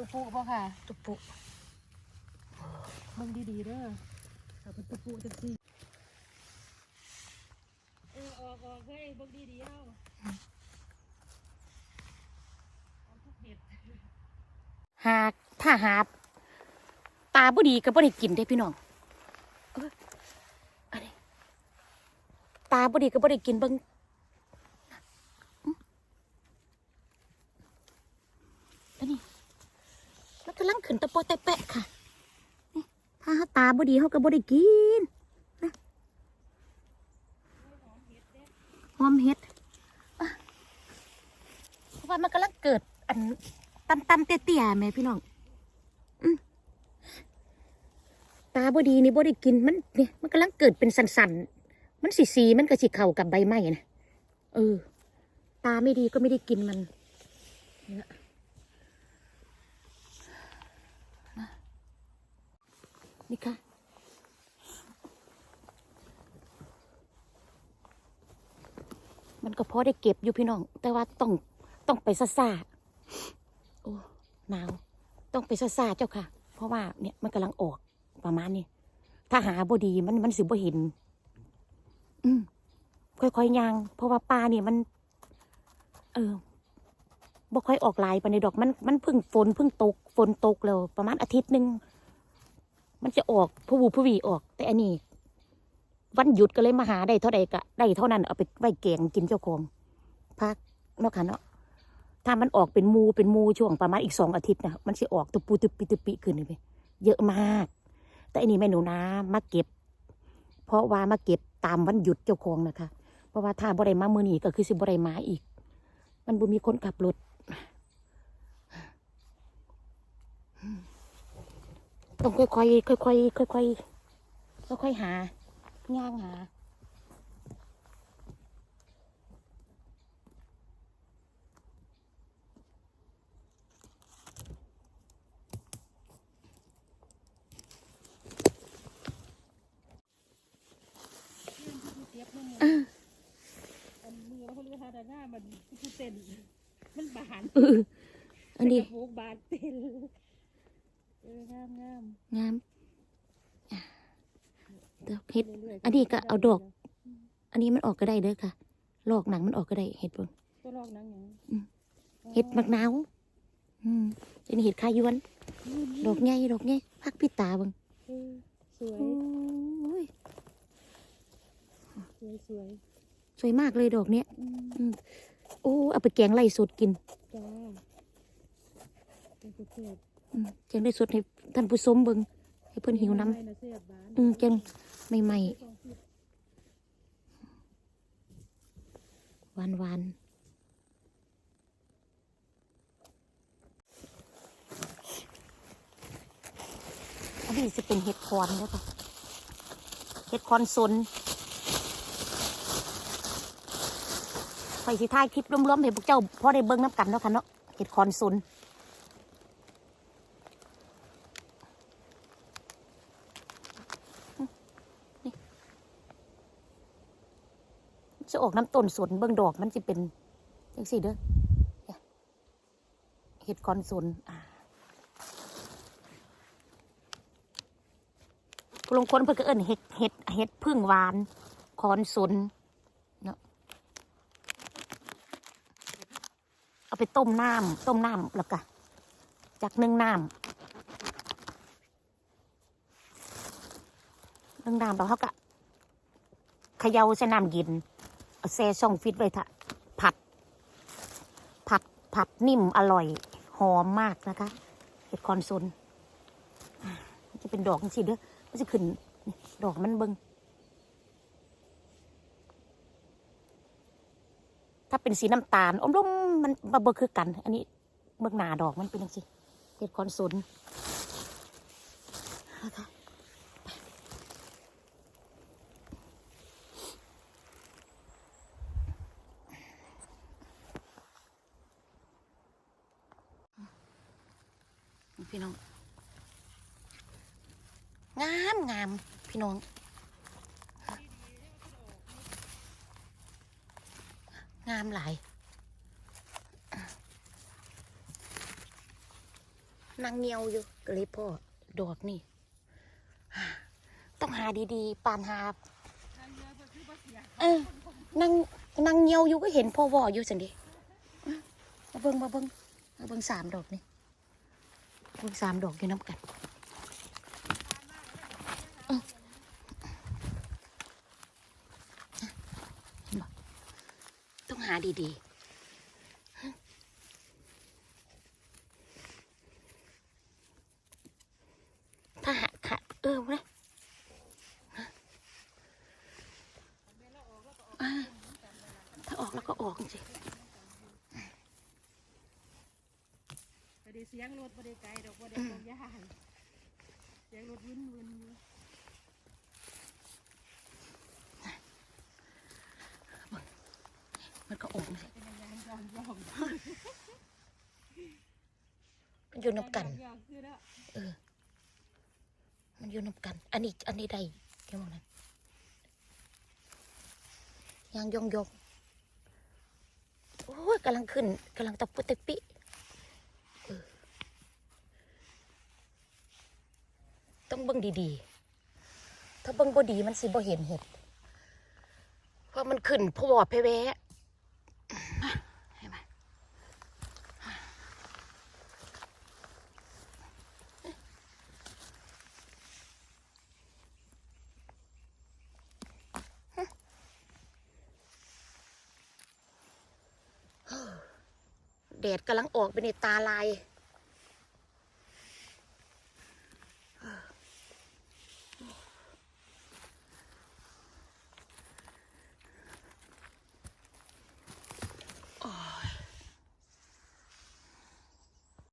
ตุปุบ่ค่ะ ตุปุเบิ่งดีๆเด้อถ้าเป็นตุปุจังซี่เออออกออกเฮ้ยเบิ่งดีๆเอาเอาทุกเห็ดหากถ้าหาตาบ่ดีก็บ่ได้กินได้พี่น้องเอ้ยอันนี้ตาบ่ดีก็บ่ได้กินเบิ่งอื้ออันนี้แล้ว กำลังขึ้นตะโปะแตะแปะค่ะนี่ถ้าหาตาบดีเขาก็บ่ได้กินนะหอมเห็ดเพราะว่ามันกำลังเกิดอันตันตันเตี้ยๆแม่พี่น้องอืมตาบดีนี่บได้กินมันเนี่ยมันกำลังเกิดเป็นสันๆ มันสีสีมันก็สิเข้ากับใบไม้นะเออ ตาไม่ดีก็ไม่ได้กินมันนี่ยม นี่ค่ะ มันก็พอได้เก็บอยู่พี่น้อง แต่ว่าต้องต้องไปซ่าโอ้หนาว ต้องไปซ่าเจ้าค่ะ เพราะว่าเนี่ยมันกำลังออกประมาณนี้ ถ้าหาบดีมันมันสิบ่เห็น อืมค่อยๆยาง เพราะว่าปลาเนี่ยมัน เออบ่ค่อยออกลายไปในดอกมันมันพิ่งฝนพิ่งตกฝนตกแล้วประมาณอาทิตย์หนึ่ง มันจะออกผู้วูผู้วีออก แต่อันนี้ วันหยุดก็เลยมาหาได้เท่าใดก็ได้เท่านั้นเอาไปไว้แกงกินเจ้าของพักเนาะค่ะเนาะถ้ามันออกเป็นมูเป็นมูช่วงประมาณอีกสองอาทิตย์นะมันจะออกตุปูตุปิตุปิขึ้นเลยเยอะมาก แต่อันนี้แม่หนูนะมาเก็บ เพราะว่ามาเก็บตามวันหยุดเจ้าของนะคะ เพราะว่าถ้าบ่ได้มามือหนีก็คือสิบ่ได้มาอีก มันบ่มีคนขับรถ ต้องค่อยๆค่อยๆค่อยๆค่อยๆหาย่างหาเก็บมันอ่าอันมือแล้วเขาเรียกว่าหน้ามันผู้เต้นมันบานเอออันนี้กระโปรงบานเต้นเออ งามงามงามอะดอกเห็ดรื่ยๆอันนี้ก็เอาดอก อันนี้มันออกก็ได้เด้อค่ะ ลอกหนังมันออกก็ได้เห็ดเบิ่งตัวลอกหนังหยังอืมเห็ดมักนาวอืมอันนี้เห็ดคายวนอืมดอกใหญ่ดอกใหญ่พักพี่ตาเบิ่งเออสวยโอ้ยสวยสวย สวยมากเลยดอกเนี้ยอืมอืมโอ้เอาไปแกงไล่สดกินจ้าเป็นประเภทอืม แกงไล่สดให้ท่านผู้ชมเบิ่งให้เพิ่นหิวน้ำอืมแกงใหม่ๆหวานๆอันนี้จะเป็นเห็ดคอนแล้วค่ะเห็ดคอนสนไปสิท้ายคลิปรวมๆให้พวกเจ้าพอได้เบิ่งน้ำกันเนาะค่ะเนาะเห็ดคอนสน ออกน้ำต้นสนเบื้องดอกมันจะเป็นจังสี่เด้อเห็ดคอนสนอ่าผู้ลงคนเพื่อเอิ้นเห็ดเห็ดเห็ดพึ่งหวานคอนสนเนาะเอาไปต้มน้ำต้มน้ำแล้วก็จากนึ่งน้ำนึ่งน้ำแล้วเขาก็เขย่าใส่น้ำเย็น เอาแซ่ช่องฟิตไว้ทะผัด ผัดผัดนิ่มอร่อย หอมมากนะคะเห็ดคอนซนอ่ามันจะเป็นดอกสิเด้อมันจะขึ้น ดอกมันเบิงถ้าเป็นสีน้ำตาลอมลมมันบเบิกคือกัน อันนี้เบิกหนาดอกมันเป็นยังสิเห็ดคอนซนนะคะ พี่น้อง งามงามพี่น้อง งามหลายนางเงียวอยู่ก็เลยพ่อดอกนี่ ต้องหาดีๆ ปานหาเอเพิ่นคือบ่เสียเออนางนางเงียวอยู่ก็เห็นพ่อวออยู่สันเดีมาเบิ่งมาเบิ่งมาเบิ่งสามดอกนี่ เบิ่งสามดอกอยู่น้ำกันต้องหาดีๆถ้าหาค่ะเออนะถ้าออกแล้วก็ออกจริง บ่ได้ เสียงรถบ่ได้ไกลดอกบ่ได้ลงยากเสียงรถวุ่นวุ่นอยู่มันก็ออกเลยเป็นยังไงยอมยอมมันอยู่น้ำกัน ยอมคือแล้วเออ มันอยู่น้ำกัน อันนี้ อันนี้ได้แค่มองนั้นยางยองยองโอ้ยกำลังขึ้นกำลังตะปุตะปิเออต้อ งดีๆ ถ้าเบิ่งบ่ดีมันสิบ่เห็นเห็ด เพราะมันขึ้นพวอดเพแวะเห็นไหมแดดกำลังออกไปในตาลาย